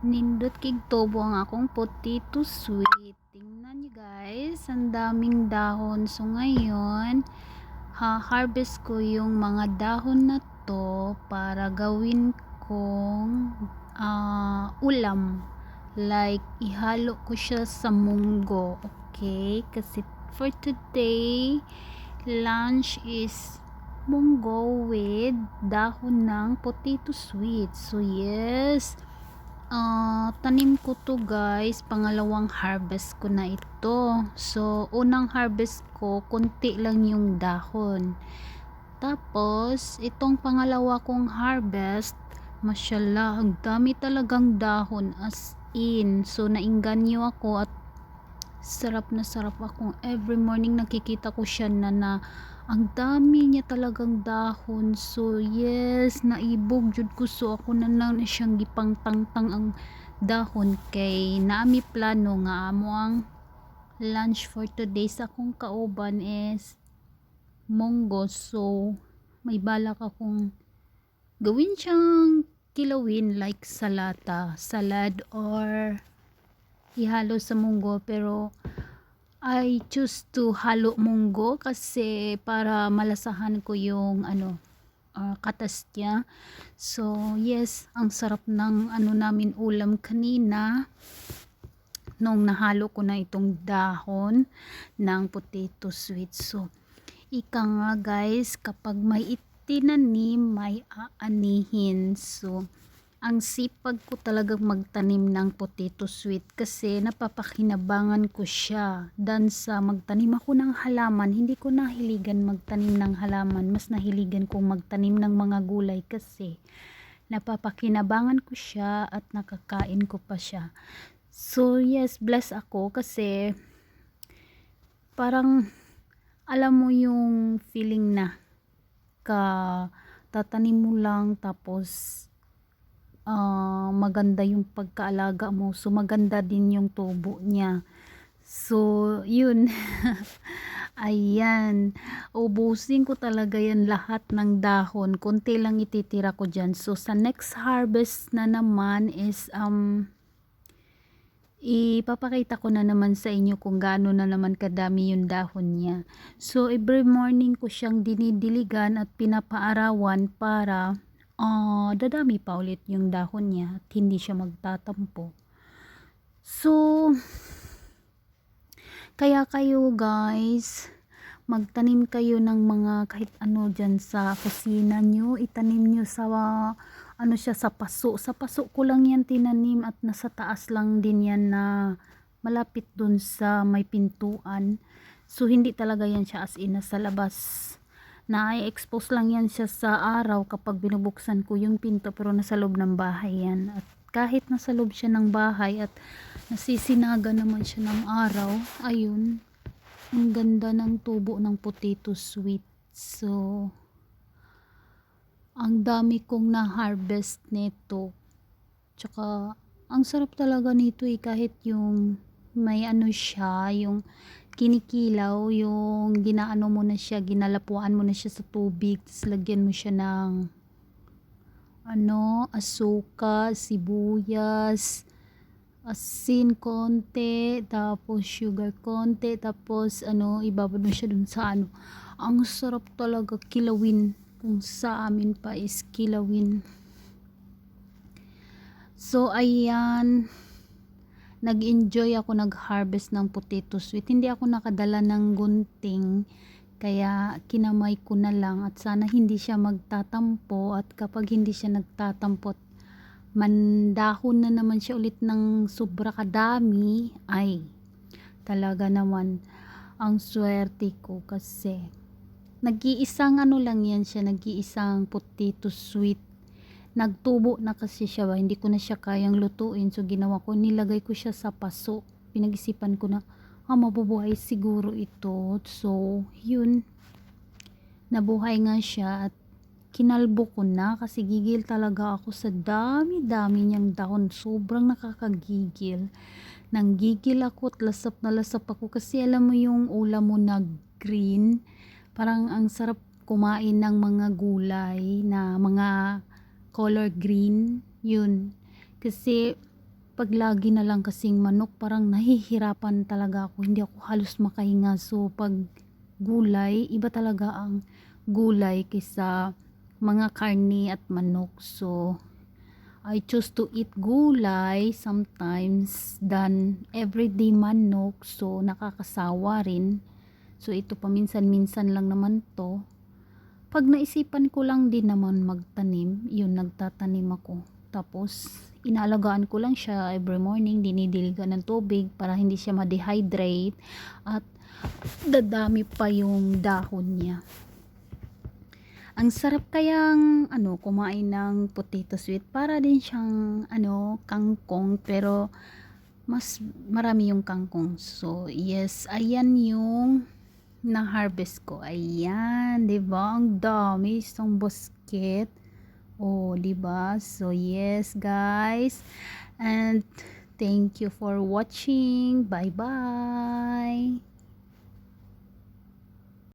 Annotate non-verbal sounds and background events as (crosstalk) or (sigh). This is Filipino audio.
Nindot kig tubo ang akong potato sweet. Tingnan nyo guys, ang daming dahon. So ngayon, ha-harvest ko yung mga dahon na to para gawin kong ah, ulam. Like, ihalo ko siya sa munggo. Okay? Kasi for today, lunch is munggo with dahon ng potato sweet. So yes, Ah, tanim ko to guys, pangalawang harvest ko na ito. So, unang harvest ko, konti lang yung dahon. Tapos, itong pangalawa kong harvest, mashallah, ang dami talagang dahon as in. So, nainganyo ako at sarap na sarap akong every morning nakikita ko siya na na ang dami niya talagang dahon. So yes naibog. Jud ko so ako na lang na siyang gipangtangtang ang dahon. Kay naami plano nga amo ang lunch for today sa akong kauban is munggo so may balak akong gawin siyang kilawin like salata salad or ihalo sa munggo pero I choose to halo munggo kasi para malasahan ko yung ano uh, katas niya. So, yes, ang sarap ng ano namin ulam kanina nung nahalo ko na itong dahon ng potato sweet. So, ika nga guys, kapag may itinanim, may aanihin. So, ang sipag ko talagang magtanim ng potato sweet kasi napapakinabangan ko siya. Dan sa magtanim ako ng halaman hindi ko nahiligan magtanim ng halaman. Mas nahiligan kong magtanim ng mga gulay kasi napapakinabangan ko siya at nakakain ko pa siya. So yes bless ako kasi parang alam mo yung feeling na ka tatanim mo lang tapos uh, maganda yung pagkaalaga mo. So, maganda din yung tubo niya. So, yun. (laughs) Ayan. Ubusin ko talaga yan lahat ng dahon. Kunti lang ititira ko dyan. So, sa next harvest na naman is, um, ipapakita ko na naman sa inyo kung gaano na naman kadami yung dahon niya. So, every morning ko siyang dinidiligan at pinapaarawan para uh, dadami pa ulit yung dahon niya at hindi siya magtatampo. So, kaya kayo guys, magtanim kayo ng mga kahit ano dyan sa kusina nyo, itanim nyo sa ano siya sa paso. Sa paso ko lang yan tinanim at nasa taas lang din yan na malapit dun sa may pintuan. So, hindi talaga yan siya as in sa labas na i-expose lang yan siya sa araw kapag binubuksan ko yung pinto pero nasa loob ng bahay yan. At kahit nasa loob siya ng bahay at nasisinaga naman siya ng araw ayun ang ganda ng tubo ng potato sweet so ang dami kong na harvest nito. Tsaka ang sarap talaga nito eh kahit yung may ano siya yung kinikilaw yung ginaano mo na siya, ginalapuan mo na siya sa tubig, tapos lagyan mo siya ng ano, asuka, sibuyas, asin konti, tapos sugar konti, tapos ano, ibabad mo siya dun sa ano. Ang sarap talaga kilawin. Kung sa amin pa is kilawin. So, ayan nag-enjoy ako nag-harvest ng potato sweet. Hindi ako nakadala ng gunting kaya kinamay ko na lang at sana hindi siya magtatampo at kapag hindi siya nagtatampot mandahon na naman siya ulit ng sobra kadami ay talaga naman ang swerte ko kasi nag-iisang ano lang yan siya nag-iisang potato sweet nagtubo na kasi siya ba? Hindi ko na siya kayang lutuin. So ginawa ko nilagay ko siya sa paso. Pinag-isipan ko na ah mabubuhay siguro ito. So yun. Nabuhay nga siya at kinalbo ko na kasi gigil talaga ako sa dami dami niyang dahon. Sobrang nakakagigil. Nang gigil ako at lasap na lasap ako kasi alam mo yung ulam mo na green? Parang ang sarap kumain ng mga gulay na mga color green yun kasi pag lagi na lang kasing manok, parang nahihirapan talaga ako. Hindi ako halos makahinga. So, pag gulay, iba talaga ang gulay kaysa mga karni at manok. So, I choose to eat gulay sometimes than everyday manok. So, nakakasawa rin. So, ito paminsan-minsan lang naman to. Pag naisipan ko lang din naman magtanim, yun, nagtatanim ako. Tapos, inaalagaan ko lang siya every morning, dinidiligan ng tubig para hindi siya ma-dehydrate at dadami pa yung dahon niya. Ang sarap kayang ano kumain ng potato sweet para din siyang ano kangkong pero mas marami yung kangkong. So, yes, ayan yung na-harvest ko. Ayan, 'di ba? Ang dami isang basket. Oh, 'di ba? So, yes, guys. And thank you for watching. Bye-bye.